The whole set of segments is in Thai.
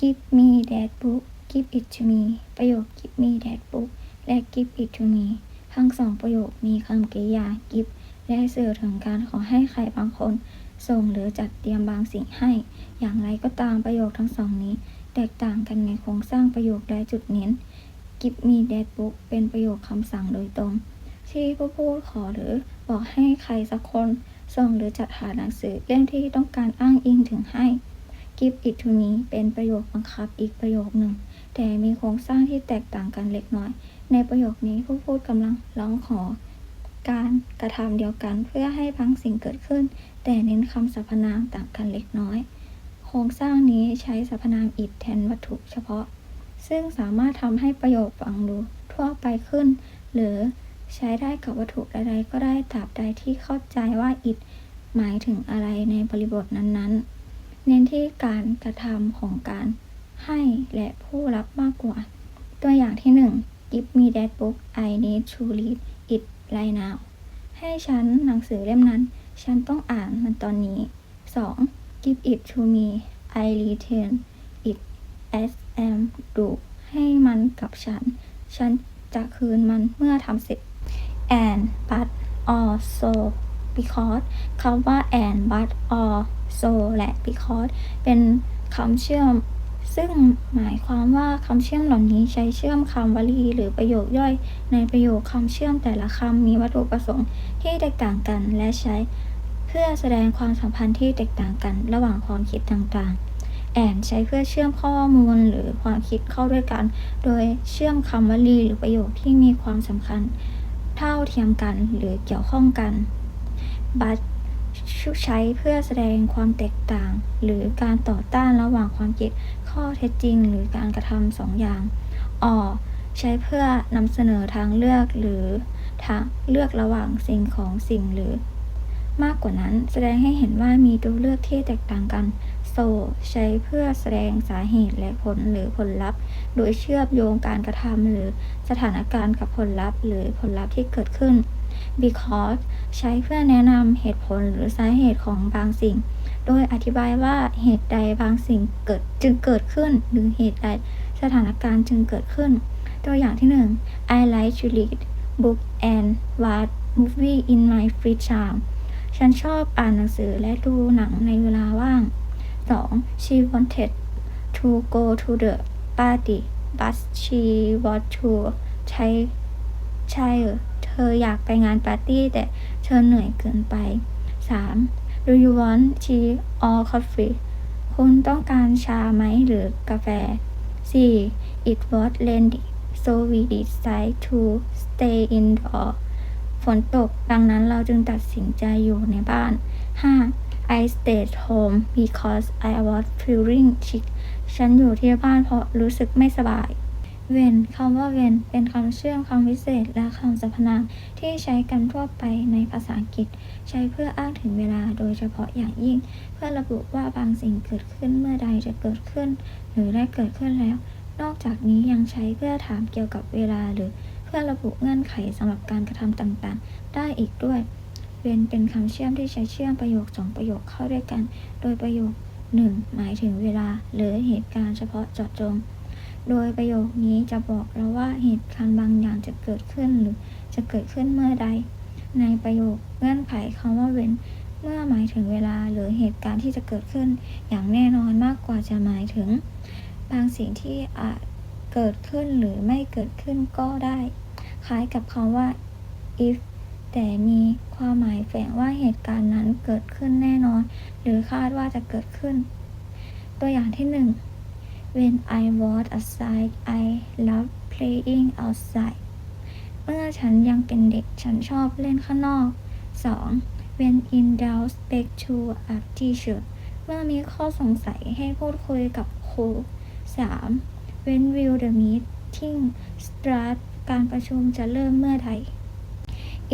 give me that book give it to me ประโยค give me that book และ give it to me ทั้งสองประโยคมีคำกริยา give และสื่อถึงการขอให้ใครบางคน ส่งหรือจัดเตรียมบางสิ่งให้ อย่างไรก็ตามประโยคทั้งสองนี้ แตกต่างกันในโครงสร้างประโยคและจุดเน้น give me that book เป็นประโยคคำสั่งโดยตรง ที่ผู้พูดขอหรือบอกให้ใครสักคน ส่งหรือจัดหาหนังสือเล่มที่ต้องการอ้างอิงถึงให้ give it to me เป็นประโยคบังคับอีกประโยคหนึ่ง แต่มีโครงสร้างที่แตกต่างกันเล็กน้อย ในประโยคนี้ผู้พูดกำลังร้องขอ การกระทำเดียวกันเพื่อให้บางสิ่งเกิดขึ้น แต่เน้นคำสรรพนามต่างกันเล็กน้อย โครงสร้างนี้ใช้สรรพนาม it แทนวัตถุเฉพาะ ซึ่งสามารถทำให้ประโยคฟังดูทั่วไปขึ้น หรือใช้ได้กับวัตถุใดๆก็ได้ตราบใดที่เข้าใจว่า it หมายถึงอะไรในบริบทนั้นๆ เน้นที่การกระทำของการให้และผู้รับมากกว่า ตัวอย่างที่หนึ่ง Give me that book I need to read it right now ให้ฉันหนังสือเล่มนั้น ฉันต้องอ่านมันตอนนี้ 2. Give it to me I return it as am do ให้มันกับฉัน ฉันจะคืนมันเมื่อทำเสร็จ and but or so because คำว่า and but or so และ because เป็นคำเชื่อม ซึ่งหมายความว่าคำเชื่อมเหล่านี้ใช้เชื่อมคำวลีหรือประโยคย่อย ในประโยคคำเชื่อมแต่ละคำมีวัตถุประสงค์ที่แตกต่างกันและใช้ เพื่อแสดงความสัมพันธ์ที่แตกต่างกันระหว่างความคิดต่างๆ แอนใช้เพื่อเชื่อมข้อมูลหรือความคิดเข้าด้วยกัน โดยเชื่อมคำวลีหรือประโยคที่มีความสำคัญ เท่าเทียมกันหรือเกี่ยวข้องกันบัต ใช้เพื่อแสดงความแตกต่าง หรือการต่อต้านระหว่างความคิดข้อเท็จจริง หรือการกระทำสองอย่างออใช้เพื่อนำเสนอทางเลือกหรือทางเลือกระหว่างสิ่งของสิ่งหรือ มากกว่านั้นแสดงให้เห็นว่ามีตัวเลือกที่แตกต่างกันโซใช้เพื่อแสดงสาเหตุและผลหรือผลลัพธ์ โดยเชื่อมโยงการกระทำหรือสถานการณ์กับผลลัพธ์ หรือผลลัพธ์ที่เกิดขึ้น because ใช้เพื่อแนะนำเหตุผลหรือสาเหตุของบางสิ่ง โดยอธิบายว่าเหตุใดบางสิ่งเกิดจึงเกิดขึ้น หรือเหตุใดสถานการณ์จึงเกิดขึ้น ตัวอย่างที่ 1 I like to read book and watch movie in my free time ฉันชอบอ่านหนังสือและดูหนังในเวลาว่าง 2. She wanted to go to the party but she was too tired ออยากไปงานปาร์ตี้แต่เธอเหนื่อยเกินไป 3. Do you want tea or coffee คุณต้องการชาไหมหรือกาแฟ 4. It was rainy so we decided to stay indoor ฝนตก ดังนั้นเราจึงตัดสินใจอยู่ในบ้าน 5. I stayed home because I was feeling sick ฉันอยู่ที่บ้านเพราะรู้สึกไม่สบาย เวนคำว่าเวนเป็นคำเชื่อมคำวิเศษและคำสรรพนามที่ใช้กันทั่วไปในภาษาอังกฤษ ใช้เพื่ออ้างถึงเวลาโดยเฉพาะอย่างยิ่ง เพื่อระบุว่าบางสิ่งเกิดขึ้นเมื่อใดจะเกิดขึ้น หรือได้เกิดขึ้นแล้ว นอกจากนี้ยังใช้เพื่อถามเกี่ยวกับเวลาหรือเพื่อระบุเงื่อนไขสำหรับการกระทำต่างๆ ได้อีกด้วยเวนเป็นคำเชื่อมที่ใช้เชื่อมประโยคสองประโยคเข้าด้วยกัน โดยประโยคหนึ่งหมายถึงเวลา หรือเหตุการณ์เฉพาะเจาะจง โดยประโยคนี้จะบอกเราว่าเหตุการณ์บางอย่างจะเกิดขึ้นหรือจะเกิดขึ้นเมื่อใด ในประโยคเงื่อนไขคำว่าเว้น เมื่อหมายถึงเวลาหรือเหตุการณ์ที่จะเกิดขึ้น อย่างแน่นอนมากกว่าจะหมายถึง บางสิ่งที่อาจเกิดขึ้นหรือไม่เกิดขึ้นก็ได้ คล้ายกับคำว่า if แต่มีความหมายแฝงว่าเหตุการณ์นั้นเกิดขึ้นแน่นอน หรือคาดว่าจะเกิดขึ้น ตัวอย่างที่หนึ่ง When I was a child I loved playing outside เมื่อฉันยังเป็นเด็กฉันชอบเล่นข้างนอก 2. When in doubt speak to a teacher เมื่อมีข้อสงสัยให้พูดคุยกับครู 3. When will the meeting start การประชุมจะเริ่มเมื่อใด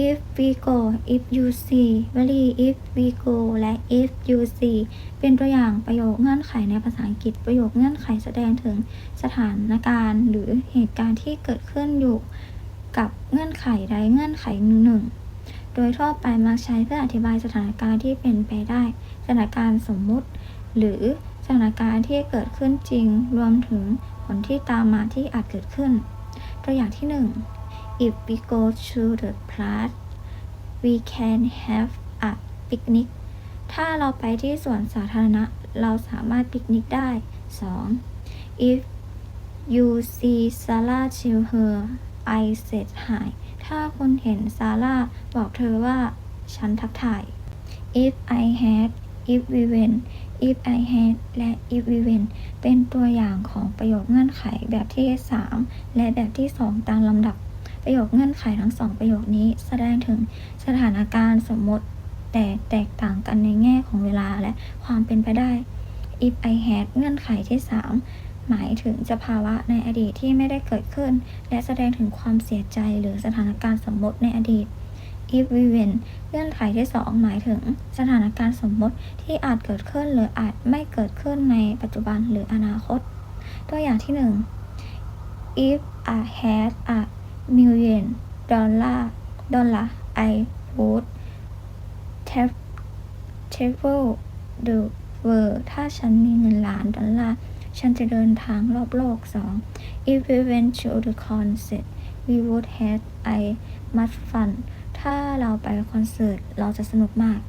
if we go if you see very if we go และ if you see เป็นตัวอย่างประโยคเงื่อนไขในภาษาอังกฤษ ประโยคเงื่อนไขแสดงถึงสถานการณ์ หรือเหตุการณ์ที่เกิดขึ้นอยู่กับเงื่อนไขใดเงื่อนไขหนึ่ง โดยทั่วไปมักใช้เพื่ออธิบายสถานการณ์ที่เป็นไปได้ สถานการณ์สมมุติ หรือสถานการณ์ที่เกิดขึ้นจริง รวมถึงผลที่ตามมาที่อาจเกิดขึ้น ตัวอย่างที่ 1 if we go to the park we can have a picnic ถ้าเราไปที่สวนสาธารณะ เราสามารถปิกนิกได้ 2. if you see Sarah tell her I said hi ถ้าคุณเห็นซาร่าบอกเธอว่า ฉันทักทาย if I had if we went if I had และ if we went เป็นตัวอย่างของประโยคเงื่อนไขแบบที่ 3 และแบบที่ 2 ตามลำดับ ประโยคเงื่อนไขทั้งสองประโยคนี้แสดงถึงสถานการณ์สมมติแต่แตกต่างกันในแง่ของเวลาและความเป็นไปได้ if I had เงื่อนไขที่ 3 หมายถึงสภาวะในอดีตที่ไม่ได้เกิดขึ้น และแสดงถึงความเสียใจหรือสถานการณ์สมมติในอดีต if we went เงื่อนไขที่ 2 หมายถึงสถานการณ์สมมติที่อาจเกิดขึ้นหรืออาจไม่เกิดขึ้นในปัจจุบันหรืออนาคต ตัวอย่างที่ 1 if I had a มิลเลียนดอลลาร์ดอลลาร์ไอพูดเทเทเบิลเดอะเวอร์ถ้าฉันมีเงินล้านดอลลาร์ ฉันจะเดินทางรอบโลกสอง if we went to the concert we would have I much fun ถ้าเราไปคอนเสิร์ต เราจะสนุกมาก